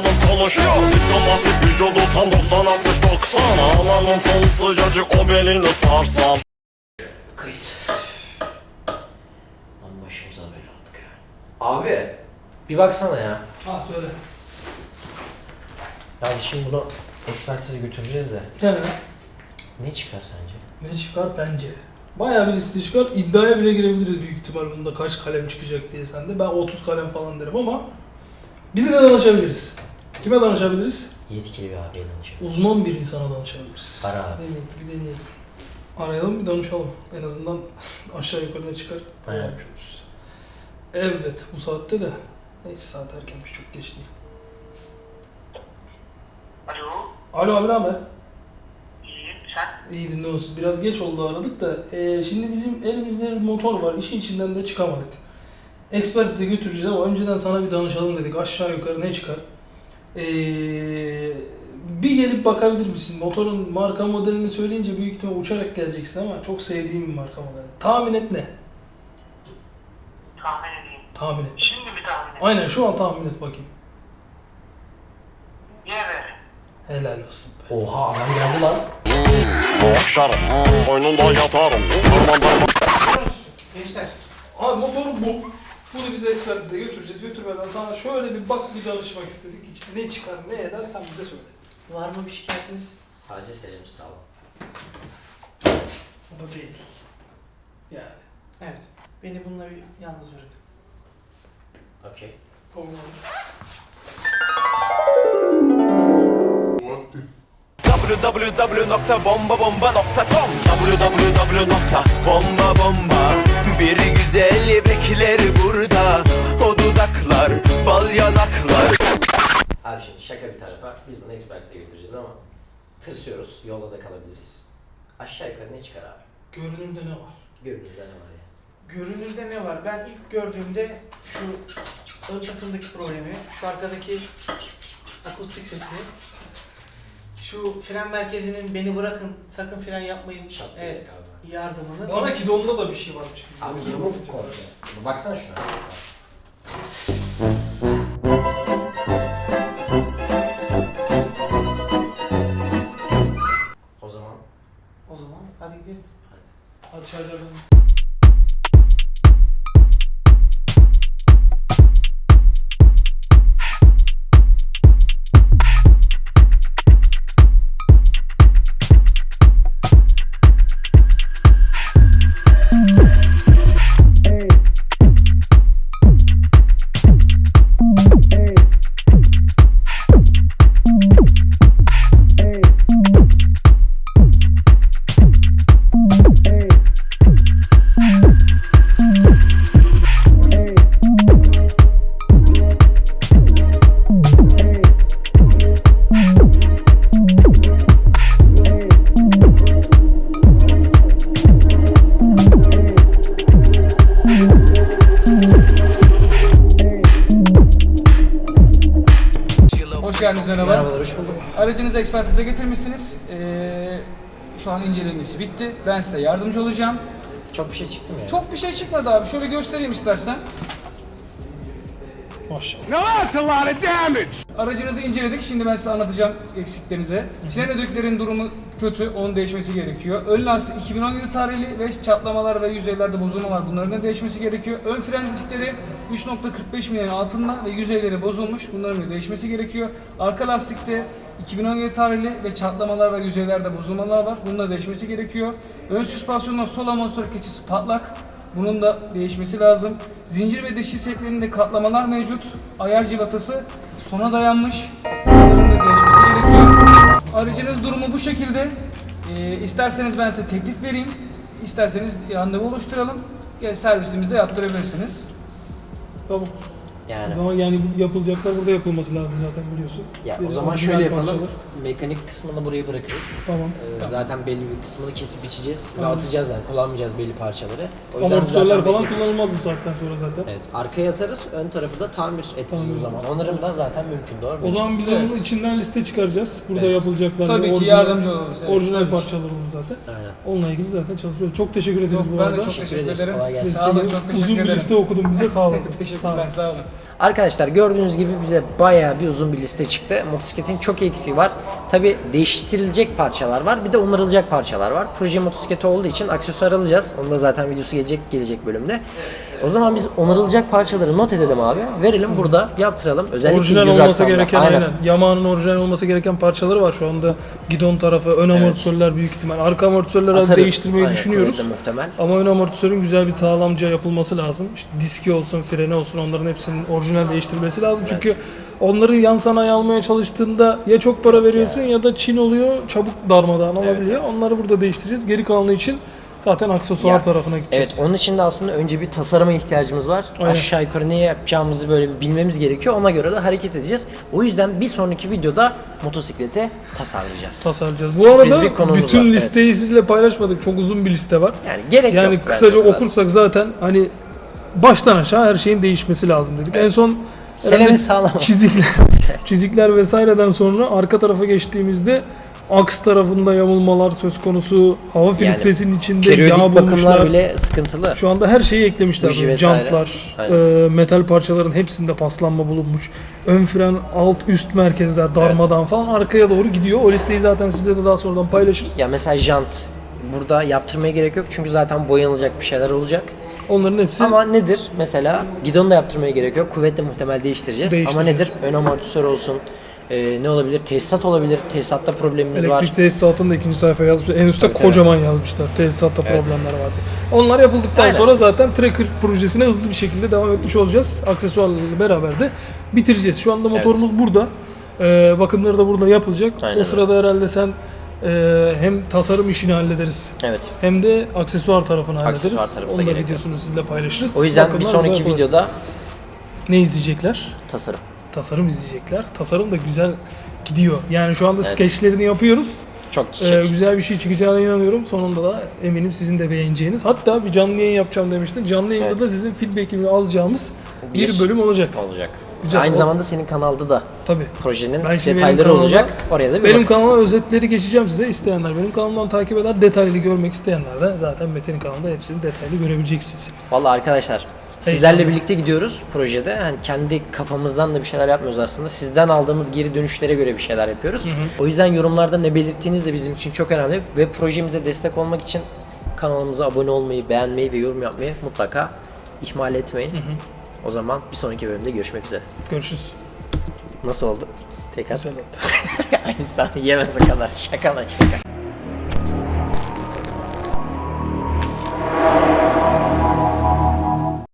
Hanım konuşuyor Diskomatik vücudu tam 90 60 90 Amanın sonu sıcacık o belini sarsam Kayıt. Lan başımıza bela aldık ya. Abi bir baksana ya. Ha söyle. Yani şimdi bunu ekspertize götüreceğiz de Yani ne çıkar sence? ne çıkar bence? Bayağı bir liste çıkar. İddiaya bile girebiliriz büyük ihtimal bunda kaç kalem çıkacak diye sende. Ben 30 kalem falan derim ama birine danışabiliriz. Kime danışabiliriz? Yetkili bir abiye danışalım. Uzman bir insana danışabiliriz. Ara abi. Deneyelim, bir deneyelim. Arayalım bir danışalım. En azından aşağı yukarı ne çıkar? Aynen. Aynen. Evet bu saatte de. Neyse saat erkenmiş çok geç değil. Alo, Alo abi ne haber? iyiyim. Sen? İyi dinle olsun. Biraz geç oldu aradık da. eee, şimdi bizim elimizde bir motor var. İşin içinden de çıkamadık. Ekspertize götüreceğiz ama önceden sana bir danışalım dedik. Aşağı yukarı ne çıkar? Eee, bir gelip bakabilir misin? Motorun marka modelini söyleyince büyük ihtimal uçarak geleceksin ama çok sevdiğim bir marka model. Tahmin et ne? Tahmin edeyim. Tahmin et. Şimdi mi tahmin edeyim? Aynen şu an tahmin et bakayım. Yere. Helal olsun. be. Oha adam geldi lan. Okşarım Koynunda yatarım Gençler, Abi motoru bu. Bunu bize ekspertize götüreceğiz. Götürmeden sana şöyle bir bak bir danışmak istedik. Ne çıkar ne eder sen bize söyle. var mı bir şikayetiniz? Sadece Selim sağ ol. O da değil. Yani. Evet. Beni bununla bir yalnız bırakın. Okey. Tamam. www.bombabomba.com www.bombabomba şaka bir tarafa biz bunu ekspertize götüreceğiz ama tırsıyoruz yolda da kalabiliriz. Aşağı yukarı ne çıkar abi? Görünümde ne var? Görünürde ne var ya? Görünürde ne var? Ben ilk gördüğümde şu ön takımdaki problemi, şu arkadaki akustik sesi, şu fren merkezinin beni bırakın, sakın fren yapmayın, Çatlıyor evet, abi. yardımını. Bana gidonda da bir şey varmış. gibi. Abi yamuk komple. Baksana şuna. Geldiniz merhaba. merhabalar hoş bulduk. Aracınızı ekspertize getirmişsiniz. Ee, şu an incelemesi bitti. Ben size yardımcı olacağım. Çok bir şey çıktı mı ya? Çok bir şey çıkmadı abi. Şöyle göstereyim istersen. Maşallah. Aracınızı inceledik. Şimdi ben size anlatacağım eksiklerinize. Fren ödeklerin durumu kötü. Onun değişmesi gerekiyor. Ön lastik 2017 tarihli ve çatlamalar ve yüzeylerde bozulma var. Bunların da değişmesi gerekiyor. Ön fren diskleri 3.45 milimin altında ve yüzeyleri bozulmuş. Bunların da değişmesi gerekiyor. Arka lastikte 2017 tarihli ve çatlamalar ve yüzeylerde bozulmalar var. Bunun da değişmesi gerekiyor. Ön süspansiyonun sol amortisör keçisi patlak. Bunun da değişmesi lazım. Zincir ve dişli setlerinde katlamalar mevcut. Ayar civatası sona dayanmış. Bunların da değişmesi gerekiyor. Aracınız durumu bu şekilde. Ee, isterseniz ben size teklif vereyim. İsterseniz randevu oluşturalım. Gel servisimizde yaptırabilirsiniz. Tamam. O Yani zaman yani yapılacaklar burada yapılması lazım zaten biliyorsun. ya o Biraz zaman orijinal şöyle yapalım. parçalar. Mekanik kısmını buraya bırakırız. Tamam. Ee, Zaten belli bir kısmını kesip biçeceğiz ve Tamam. atacağız yani kullanmayacağız belli parçaları. O yüzden Amortisörler zaten falan belli- kullanılmaz bu saatten sonra zaten. Evet, arkaya atarız, ön tarafı da tamir ettiririz Tamir. o zaman. Onarım da zaten mümkün, doğru mu? O zaman biz Evet. onun içinden liste çıkaracağız. Burada Evet. yapılacaklar. Tabii ki orijinal- yardımcı oluruz. Evet, Orijinal tabii ki. parçalar olur zaten. Aynen. Onunla ilgili zaten çalışıyoruz. Çok teşekkür ederiz Yok, bu ben arada. de çok teşekkür ederiz, ederim. kolay gelsin. Sağ olun, çok teşekkür Uzun bir ederim. liste okudun bize sağ olasın. Teşekkürler, olun. sağ olun. Arkadaşlar gördüğünüz gibi bize bayağı bir uzun bir liste çıktı. Motosikletin çok eksiği var. Tabi değiştirilecek parçalar var. Bir de onarılacak parçalar var. Proje motosikleti olduğu için aksesuar alacağız. Onun da zaten videosu gelecek gelecek bölümde. O zaman biz onarılacak parçaları not edelim abi. Verelim burada yaptıralım. Özellikle Orijinal olması aksamda. gereken aynen. Yamaha'nın orijinal olması gereken parçaları var şu anda. Gidon tarafı, ön amortisörler büyük ihtimal. Arka amortisörleri az değiştirmeyi Aynen, düşünüyoruz. muhtemel. Ama ön amortisörün güzel bir sağlamca yapılması lazım. İşte diski olsun, freni olsun onların hepsinin orijinal değiştirilmesi lazım. Çünkü onları yan sanayi almaya çalıştığında ya çok para veriyorsun ya da Çin oluyor çabuk darmadağın olabiliyor. Onları burada değiştireceğiz. Geri kalanı için zaten aksesuar Ya, tarafına gideceğiz. Evet onun için de aslında önce bir tasarıma ihtiyacımız var. Aynen. Aşağı yukarı ne yapacağımızı böyle bir bilmemiz gerekiyor. Ona göre de hareket edeceğiz. O yüzden bir sonraki videoda motosikleti tasarlayacağız. tasarlayacağız. Bu Sürpriz arada bir konumuz bütün var, evet. listeyi sizle paylaşmadık. Çok uzun bir liste var. yani gerek Yani yok. kısaca bence. okursak zaten hani baştan aşağı her şeyin değişmesi lazım dedik. En son Herhalde sağlam. çizikler, çizikler vesaireden sonra arka tarafa geçtiğimizde aks tarafında yamulmalar söz konusu. Hava filtresinin içinde yağ bakımlar bulmuşlar. bile sıkıntılı. Şu anda her şeyi eklemişler. Jantlar, e, metal parçaların hepsinde paslanma bulunmuş. Ön fren, alt üst merkezler darmadan falan arkaya doğru gidiyor. O listeyi zaten sizle de daha sonradan paylaşırız. Ya mesela jant burada yaptırmaya gerek yok çünkü zaten boyanılacak bir şeyler olacak. Onların hepsi Ama nedir? Mesela gidonu da yaptırmaya gerek yok. Kuvvetle muhtemel değiştireceğiz. Ama nedir? Değiştireceğiz. Ön amortisör olsun. Ee, ne olabilir? Tesisat olabilir. Tesisatta problemimiz var. Elektrik tesisatını da ikinci sayfaya yazmışlar. En üstte Tabii, tabii. kocaman yazmışlar. Tesisatta Evet. problemler vardı. Onlar yapıldıktan Aynen. sonra zaten Tracker projesine hızlı bir şekilde devam etmiş olacağız. Aksesuarlarla beraber de bitireceğiz. Şu anda motorumuz burada. Ee, bakımları da burada yapılacak. Aynen o öyle. sırada herhalde sen e, hem tasarım işini hallederiz Evet. hem de aksesuar tarafını Aksesuar hallederiz. tarafı da Onu da gerekiyor. videosunu sizle paylaşırız. O yüzden bir Bakımlar sonraki videoda ne izleyecekler? tasarım. Tasarım izleyecekler. Tasarım da güzel gidiyor. Yani şu anda Evet. skeçlerini yapıyoruz. Çok çiçek. Ee, güzel bir şey çıkacağına inanıyorum. Sonunda da eminim sizin de beğeneceğiniz. Hatta bir canlı yayın yapacağım demiştin. Canlı yayında Evet. da sizin feedback'ini alacağımız bir, Bir bölüm olacak. olacak. Güzel, Aynı o- zamanda senin kanalda da Tabii. projenin şimdi detayları olacak. Oraya da bir Benim bakın. kanalıma özetleri geçeceğim size isteyenler. Benim kanalımdan takip eder. Detaylı görmek isteyenler de zaten Metin'in kanalında hepsini detaylı görebileceksiniz. Vallahi arkadaşlar sizlerle birlikte gidiyoruz projede. Hani kendi kafamızdan da bir şeyler yapmıyoruz aslında. Sizden aldığımız geri dönüşlere göre bir şeyler yapıyoruz. O yüzden yorumlarda ne belirttiğiniz de bizim için çok önemli ve projemize destek olmak için kanalımıza abone olmayı, beğenmeyi ve yorum yapmayı mutlaka ihmal etmeyin. O zaman bir sonraki bölümde görüşmek üzere. Görüşürüz. Nasıl oldu? Tekrar. Güzel oldu. İnsan yemez o kadar. Şaka lan şaka.